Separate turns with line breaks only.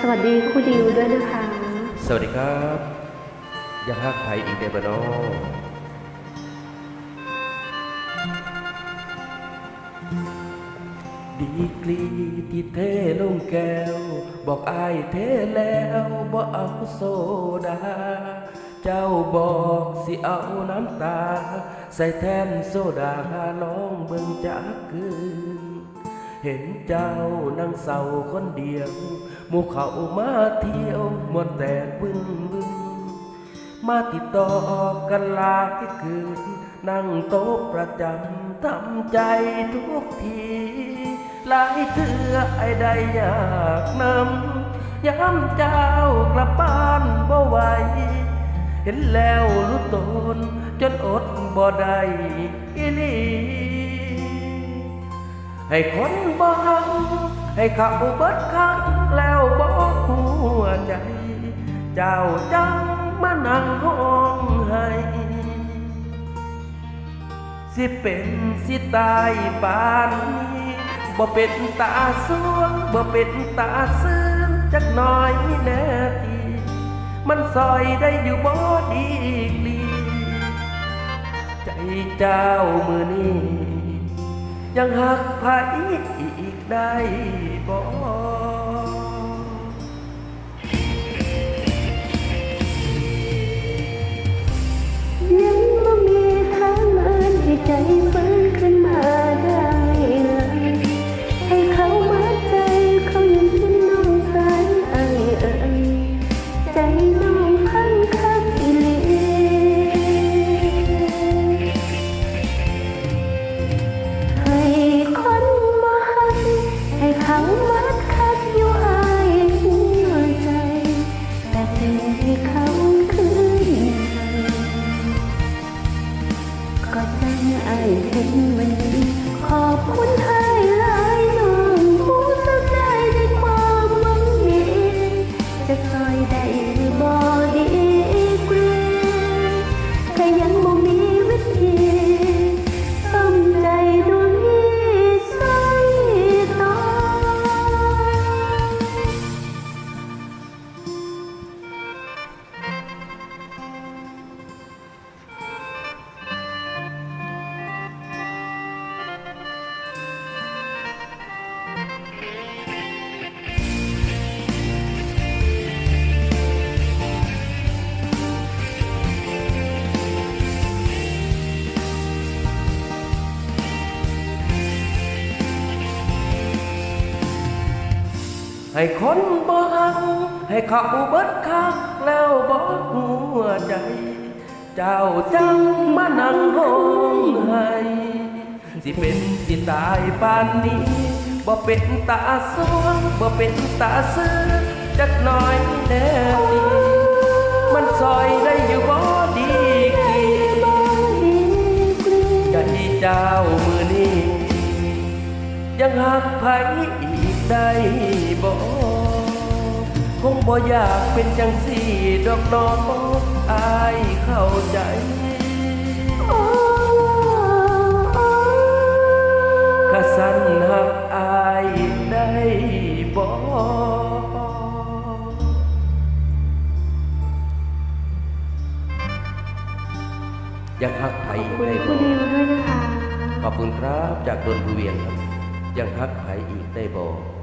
สวัสดีครูดิวด้วยนะคะ
สวัสดีครับยังฮักไผอีกเดบเนอดีกรีที่เทลงแก้ว บอกอายเทแล้วบ่เอาโซดา เจ้าบอกสิเอาน้ำตา ใส่แทนโซดาลองเบิ่งจากคืน เห็นเจ้านั่งเศร้าคนเดียวหมู่เขามาเที่ยวมวนแต่บึ้งบึ้งมาติดต่อกันหลายคืน นั่งโต๊ะประจำทำใจทุกที หลายเถื่อไอ้ใดอยากนำย้ำเจ้ากลับบ้านบ่ไหวเห็นแล้วรู้ตนจนอดบ่ได้อีลี ให้คนบ่หักให้เขาเบิดคักแล้วบ่หัวใจ เจ้าจังมานั่งห้องให้สิเป็นสิตายปานนี้บ่เป็นตาสวงบ่เป็นตาซื่นจักหน่อยแน่ทีมันซอยได้อยู่บ่ดีกลีใจเจ้ามือนี้ ยังหักพาอีกได้บ่
ยัง อายเห็นวันนี้ขอบคุณ
ให้คนบ่หักให้เขาเบิดคักแล้วบ่หัวใจ เจ้าจังมานั่งห้องให้สิเป็นสิตายปานนี้บ่เป็นตาสวงบ่เป็นตาซื้อจักหน่อยแน่ดีมันซอยได้อยู่บ่ดีกี่ใจเจ้ามือนี้ยังหักไผอีก ได้บ่คงบ่อยากเป็นจังสี่ดอกน้องอายเข้าใจข้าสันหักอายได้บ่ยังหักไผ
ขอบ
อีก
คุณ
ได้
คุ
บ่
ณดิวด้วยนะคะ
ขอบคุณครับ จากดนบุเวียนครับ ยังทักหายอีกได้บอก